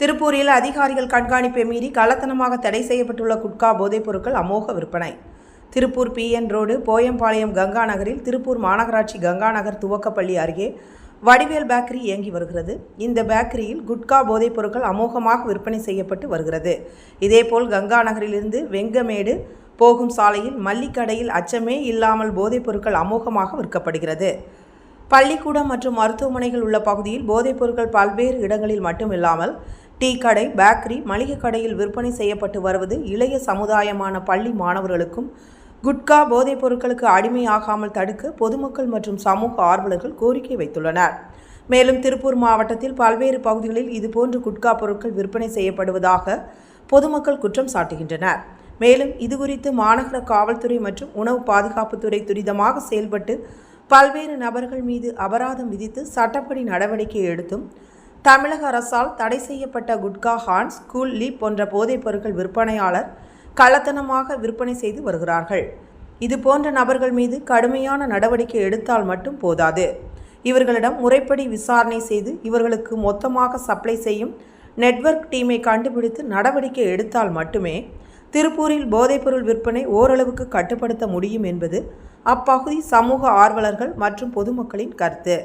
திருப்பூரில் அதிகாரிகள் கண்காணிப்பை மீறி கள்ளத்தனமாக தடை செய்யப்பட்டுள்ள குட்கா போதைப் பொருட்கள் அமோக விற்பனை. திருப்பூர் பிஎன் ரோடு போயம்பாளையம் கங்கா நகரில் திருப்பூர் மாநகராட்சி கங்கா நகர் துவக்கப்பள்ளி அருகே வடிவேல் பேக்கரி இயங்கி வருகிறது. இந்த பேக்கரியில் குட்கா போதைப் பொருட்கள் அமோகமாக விற்பனை செய்யப்பட்டு வருகிறது. இதேபோல் கங்கா நகரிலிருந்து வெங்கமேடு போகும் சாலையில் மல்லிக்கடையில் அச்சமே இல்லாமல் போதைப் பொருட்கள் அமோகமாக விற்கப்படுகிறது. பள்ளிக்கூடம் மற்றும் மருத்துவமனைகள் உள்ள பகுதியில் போதைப் பொருட்கள் பல்வேறு இடங்களில் மட்டுமில்லாமல் டீ கடை பேக்கரி மளிகை கடையில் விற்பனை செய்யப்பட்டு வருவது இளைய சமுதாயமான பள்ளி மாணவர்களுக்கும் குட்கா போதைப் பொருட்களுக்கு அடிமையாகாமல் தடுக்க பொதுமக்கள் மற்றும் சமூக ஆர்வலர்கள் கோரிக்கை வைத்துள்ளனர். மேலும் திருப்பூர் மாவட்டத்தில் பல்வேறு பகுதிகளில் இதுபோன்று குட்கா பொருட்கள் விற்பனை செய்யப்படுவதாக பொதுமக்கள் குற்றம் சாட்டுகின்றனர். மேலும் இதுகுறித்து மாநகர காவல்துறை மற்றும் உணவு பாதுகாப்புத்துறை துரிதமாக செயல்பட்டு பல்வேறு நபர்கள் மீது அபராதம் விதித்து சட்டப்படி நடவடிக்கை எடுத்தும் தமிழக அரசால் தடை செய்யப்பட்ட குட்கா ஹான்ஸ் ஸ்கூல் லீப் போன்ற போதைப் பொருட்கள் விற்பனையாளர் கள்ளத்தனமாக விற்பனை செய்து வருகிறார்கள். இது போன்ற நபர்கள் மீது கடுமையான நடவடிக்கை எடுத்தால் மட்டும் போதாது. இவர்களிடம் முறைப்படி விசாரணை செய்து இவர்களுக்கு மொத்தமாக சப்ளை செய்யும் நெட்வொர்க் டீமை கண்டுபிடித்து நடவடிக்கை எடுத்தால் மட்டுமே திருப்பூரில் போதைப்பொருள் விற்பனை ஓரளவுக்கு கட்டுப்படுத்த முடியும் என்பது அப்பகுதி சமூக ஆர்வலர்கள் மற்றும் பொதுமக்களின் கருத்து.